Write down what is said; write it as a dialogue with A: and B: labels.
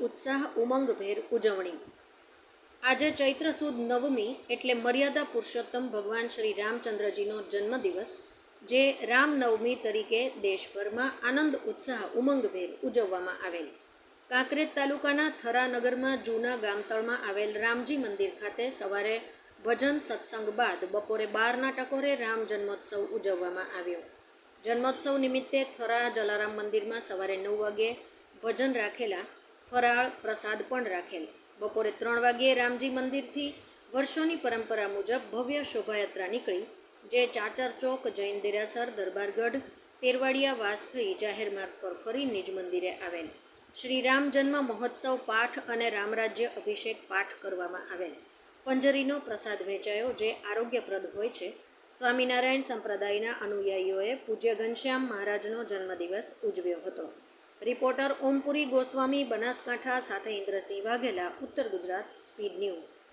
A: ઉત્સાહ ઉમંગભેર ઉજવણી. આજે ચૈત્ર સુદ નવમી એટલે મર્યાદા પુરુષોત્તમ ભગવાન શ્રી રામચંદ્રજીનો જન્મદિવસ, જે રામનવમી તરીકે દેશભરમાં આનંદ, ઉત્સાહ, ઉમંગભેર ઉજવવામાં આવેલ. કાંકરેજ તાલુકાના થરા નગરમાં જૂના ગામતળમાં આવેલ રામજી મંદિર ખાતે સવારે ભજન સત્સંગ બાદ બપોરે બારના ટકોરે રામ જન્મોત્સવ ઉજવવામાં આવ્યો. જન્મોત્સવ નિમિત્તે થરા જલારામ મંદિરમાં સવારે નવ વાગ્યે ભજન રાખેલા, ફરાળ પ્રસાદ પણ રાખેલ. બપોરે ત્રણ વાગ્યે રામજી મંદિરથી વર્ષોની પરંપરા મુજબ ભવ્ય શોભાયાત્રા નીકળી, જે ચાચર ચોક, જૈન દેરાસર, દરબારગઢ, તેરવાડિયા વાસ થઈ જાહેર માર્ગ પર ફરી નિજ મંદિરે આવેલ. શ્રી રામ જન્મ મહોત્સવ પાઠ અને રામરાજ્ય અભિષેક પાઠ કરવામાં આવેલ. પંજરીનો પ્રસાદ વહેંચાયો જે આરોગ્યપ્રદ હોય છે. સ્વામિનારાયણ સંપ્રદાયના અનુયાયીઓએ પૂજ્ય ઘનશ્યામ મહારાજનો જન્મદિવસ ઉજવ્યો હતો. રિપોર્ટર ઓમપુરી ગોસ્વામી, બનાસકાંઠા સાથે ઇન્દ્રસિંહ વાઘેલા, ઉત્તર ગુજરાત, સ્પીડ ન્યૂઝ.